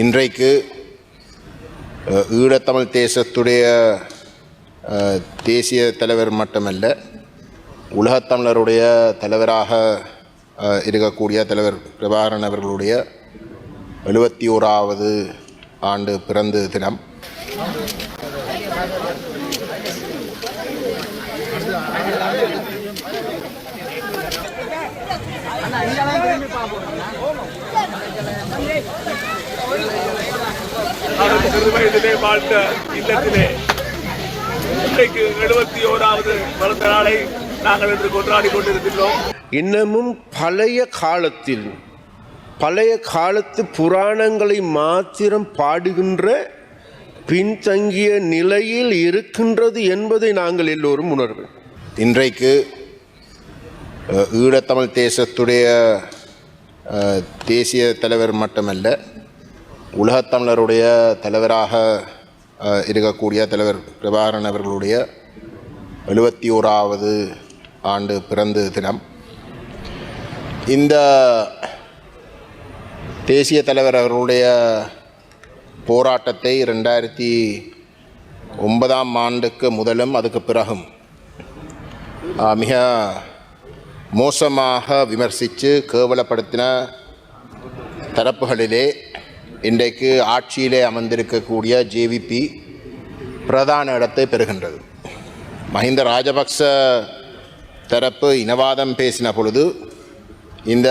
இன்றைக்கு ஈழத்தமிழ் தேசத்துடைய தேசிய தலைவர் மட்டுமல்ல உலகத்தமிழருடைய தலைவராக இருக்கக்கூடிய தலைவர் பிரபாகரன் அவர்களுடைய எழுபத்தி ஓராவது ஆண்டு பிறந்த தினம். சிறுவயதிலே வாழ்ந்த இல்லத்திலே இன்றைக்கு எழுபத்தி ஓராவது பிறந்த நாளை நாங்கள் இன்று கொண்டாடி கொண்டிருக்கின்றோம். இன்னமும் பழைய காலத்தில் பழைய காலத்து புராணங்களை மாத்திரம் பாடுகின்ற பின்தங்கிய நிலையில் இருக்கின்றது என்பதை நாங்கள் எல்லோரும் உணர்வோம். இன்றைக்கு ஈழத்தமிழ் தேசத்துடைய தேசிய தலைவர் மட்டுமல்ல உலகத்தமிழருடைய தலைவராக இருக்கக்கூடிய தலைவர் பிரபாகரன் அவர்களுடைய எழுபத்தி ஓராவது ஆண்டு பிறந்த தினம். இந்த தேசிய தலைவர் அவர்களுடைய போராட்டத்தை ரெண்டாயிரத்தி ஒன்பதாம் ஆண்டுக்கு முதலும் அதுக்கு பிறகும் மிக மோசமாக விமர்சித்து கேவலப்படுத்தின தரப்புகளிலே இன்றைக்கு ஆட்சியிலே அமர்ந்திருக்கக்கூடிய ஜேவிபி பிரதான இடத்தை பெறுகின்றது. மஹிந்த ராஜபக்ச தரப்பு இனவாதம் பேசின பொழுது இந்த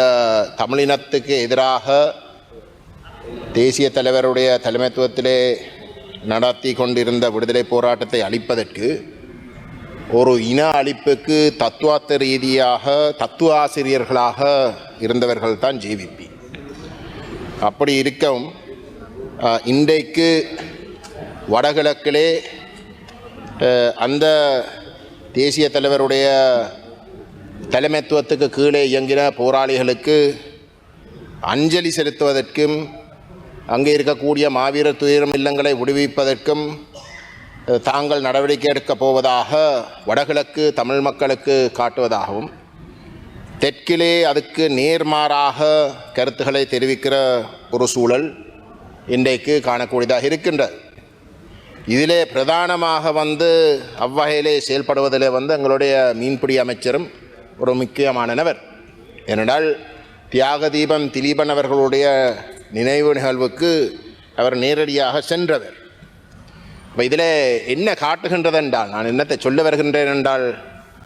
தமிழினத்துக்கு எதிராக தேசிய தலைவருடைய தலைமைத்துவத்திலே நடத்தி கொண்டிருந்த விடுதலை போராட்டத்தை அளிப்பதற்கு ஒரு இன அழிப்புக்கு தத்துவார்த்த ரீதியாக தத்துவ ஆசிரியர்களாக இருந்தவர்கள் தான் ஜேவிபி அப்படி இருக்கவும் இன்றைக்கு வடகிழக்கிலே அந்த தேசிய தலைவருடைய தலைமைத்துவத்துக்கு கீழே இயங்கின போராளிகளுக்கு அஞ்சலி செலுத்துவதற்கும் அங்கே இருக்கக்கூடிய மாவீரர் துயரம் இல்லங்களை விடுவிப்பதற்கும் தாங்கள் நடவடிக்கை எடுக்கப் போவதாக வடகிழக்கு தமிழ் மக்களுக்கு காட்டுவதாகவும் தெற்கிலே அதுக்கு நேர்மாறாக கருத்துக்களை தெரிவிக்கிற ஒரு சூழல் இன்றைக்கு காணக்கூடியதாக இருக்கின்றது. இதிலே பிரதானமாக வந்து அவ்வகையிலே செயல்படுவதிலே வந்து எங்களுடைய மீன்பிடி அமைச்சரும் ஒரு முக்கியமானவர் ஏனென்றால் தியாக தீபம் திலீபன் அவர்களுடைய நினைவு நிகழ்வுக்கு அவர் நேரடியாக சென்றவர். இப்போ இதில் என்ன காட்டுகின்றது என்றால் நான் என்னத்தை சொல்ல வருகின்றேன் என்றால்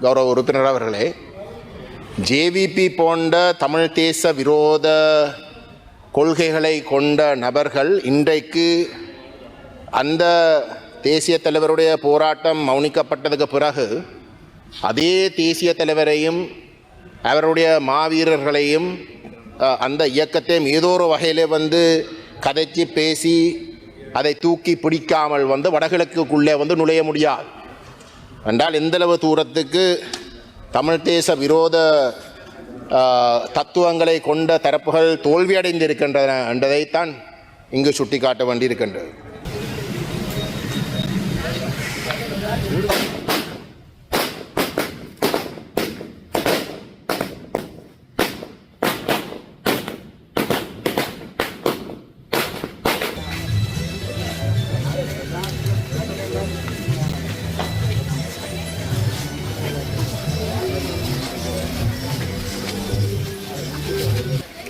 கௌரவ உறுப்பினர் அவர்களே ஜேவிபி போன்ற தமிழ் தேச விரோத கொள்கைகளை கொண்ட நபர்கள் இன்றைக்கு அந்த தேசிய தலைவருடைய போராட்டம் மௌனிக்கப்பட்டதுக்கு பிறகு அதே தேசிய தலைவரையும் அவருடைய மாவீரர்களையும் அந்த இயக்கத்தையும் ஏதோ ஒரு வகையில் வந்து கதைச்சி பேசி அதை தூக்கி பிடிக்காமல் வந்து வடகிழக்குக்குள்ளே வந்து நுழைய முடியாது. என்றால் எந்தளவு தூரத்துக்கு தமிழ் தேச விரோத தத்துவங்களை கொண்ட தரப்புகள் தோல்வியடைந்திருக்கின்றன என்றதைத்தான் இங்கு சுட்டிக்காட்ட வேண்டியிருக்கின்றது.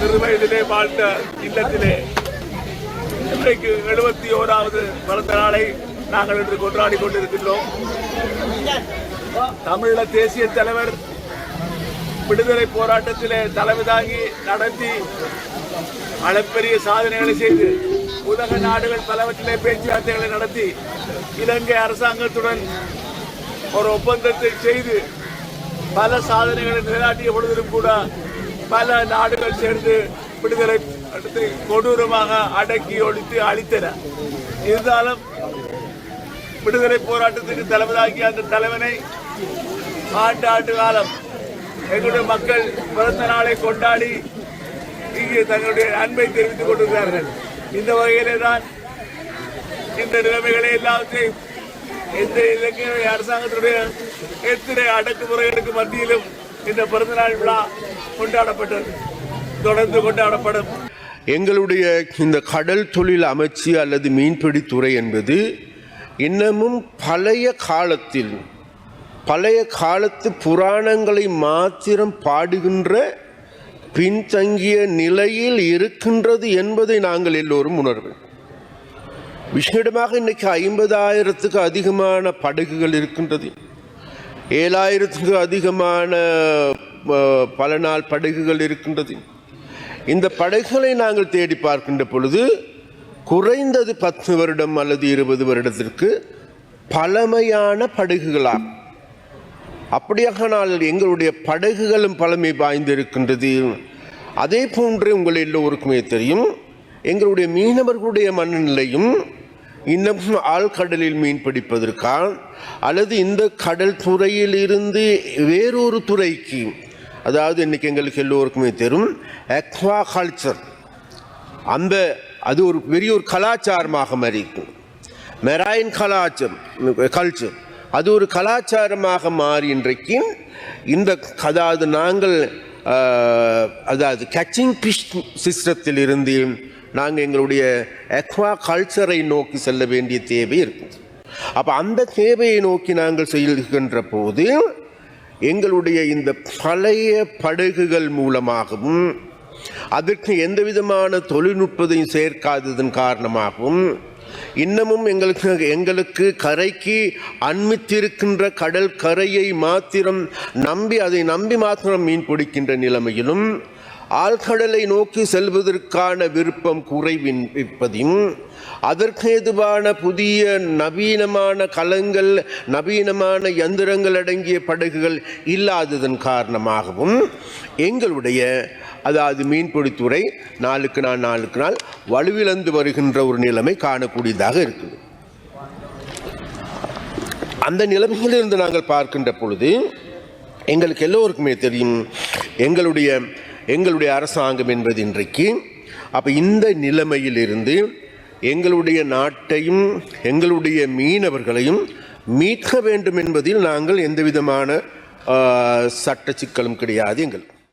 சிறுவயதிலே வாழ்ந்த இல்லத்திலே இன்றைக்கு எழுபத்தி ஓராவது பிறந்த நாளை நாங்கள் இன்று கொண்டாடி கொண்டிருக்கின்றோம். தமிழீழ தேசிய தலைவர் விடுதலை போராட்டத்திலே தலைமை தாங்கி நடத்தி அளப்பெரிய சாதனைகளை செய்து உலக நாடுகள் பலவற்றிலே பேச்சுவார்த்தைகளை நடத்தி இலங்கை அரசாங்கத்துடன் ஒரு ஒப்பந்தத்தை செய்து பல சாதனைகளை நிலைநாட்டிய பொழுதிலும் கூட பல நாடுகள் சேர்ந்து விடுதலை அடுத்து கொடூரமாக அடக்கி ஒழித்து அழித்தன. இருந்தாலும் விடுதலை போராட்டத்துக்கு தலைவராகிய அந்த தலைவனை ஆண்டு ஆண்டு காலம் எங்களுடைய மக்கள் பிறந்த நாளை கொண்டாடி இங்கே தங்களுடைய அன்பை தெரிவித்துக் கொண்டிருக்கிறார்கள். இந்த வகையிலே தான் இந்த நிலைமைகளை எல்லாவற்றையும் எந்த இலங்கை அரசாங்கத்துடைய எத்தனை அடக்குமுறைகளுக்கு மத்தியிலும் இந்த பிறந்தநாள் விழா கொண்டாடப்பட்டது தொடர்ந்து கொண்டாடப்படும். எங்களுடைய இந்த கடல் தொழில் அமைச்சு அல்லது மீன்பிடித்துறை என்பது இன்னமும் பழைய காலத்தில் பழைய காலத்து புராணங்களை மாத்திரம் பாடுகின்ற பின்தங்கிய நிலையில் இருக்கின்றது என்பதை நாங்கள் எல்லோரும் உணர்வோம். விஷயமாக இன்னைக்கு ஐம்பதாயிரத்துக்கு அதிகமான படகுகள் இருக்கின்றது. ஏழாயிரத்துக்கு அதிகமான பல நாள் படகுகள் இருக்கின்றது. இந்த படகுகளை நாங்கள் தேடி பார்க்கின்ற பொழுது குறைந்தது பத்து வருடம் அல்லது இருபது வருடத்திற்கு பழமையான படகுகளாகும் அப்படியானால் எங்களுடைய படகுகளும் பழமை வாய்ந்திருக்கின்றது. அதே போன்று உங்கள் எல்லோருக்குமே தெரியும் எங்களுடைய மீனவர்களுடைய மனநிலையும் இன்னும் ஆழ்கடலில் மீன் பிடிப்பதற்கான் அல்லது இந்த கடல் துறையிலிருந்து வேறொரு துறைக்கு அதாவது இன்றைக்கி எங்களுக்கு எல்லோருக்குமே தெரியும் அக்வா கல்ச்சர் அந்த அது ஒரு பெரிய ஒரு கலாச்சாரமாக மாறி இருக்கும் மெராயின் கலாச்சாரம் கல்ச்சர் அது ஒரு கலாச்சாரமாக மாறி இன்றைக்கு இந்த அதாவது நாங்கள் அதாவது கேச்சிங் பிஷ் சிஸ்டத்தில் இருந்து நாங்கள் எங்களுடைய எக்வா கல்ச்சரை நோக்கி செல்ல வேண்டிய தேவை இருக்குது. அப்போ அந்த தேவையை நோக்கி நாங்கள் செல்கின்ற போது எங்களுடைய இந்த பழைய படகுகள் மூலமாகவும் அதற்கு எந்த விதமான தொழில்நுட்பத்தையும் சேர்க்காததன் காரணமாகவும் இன்னமும் எங்களுக்கு எங்களுக்கு கரைக்கு அண்மித்திருக்கின்ற கடல் கரையை மாத்திரம் நம்பி அதை நம்பி மாத்திரம் மீன் பிடிக்கின்ற நிலைமையிலும் ஆழ்கடலை நோக்கி செல்வதற்கான விருப்பம் குறைவின் இருப்பதையும் அதற்கு எதுவான புதிய நவீனமான கலங்கள் நவீனமான யந்திரங்கள் அடங்கிய படகுகள் இல்லாததன் காரணமாகவும் எங்களுடைய அதாவது மீன்பிடித்துறை நாளுக்கு நாள் நாளுக்கு நாள் வலுவிழந்து வருகின்ற ஒரு நிலைமை காணக்கூடியதாக இருக்குது. அந்த நிலைமையிலிருந்து நாங்கள் பார்க்கின்ற பொழுது எங்களுக்கு எல்லோருக்குமே தெரியும் எங்களுடைய எங்களுடைய அரசாங்கம் என்பது இன்றைக்கு. அப்போ இந்த நிலைமையிலிருந்து எங்களுடைய நாட்டையும் எங்களுடைய மீனவர்களையும் மீட்க வேண்டும் என்பதில் நாங்கள் எந்த விதமான சட்ட சிக்கலும் கிடையாது எங்கள்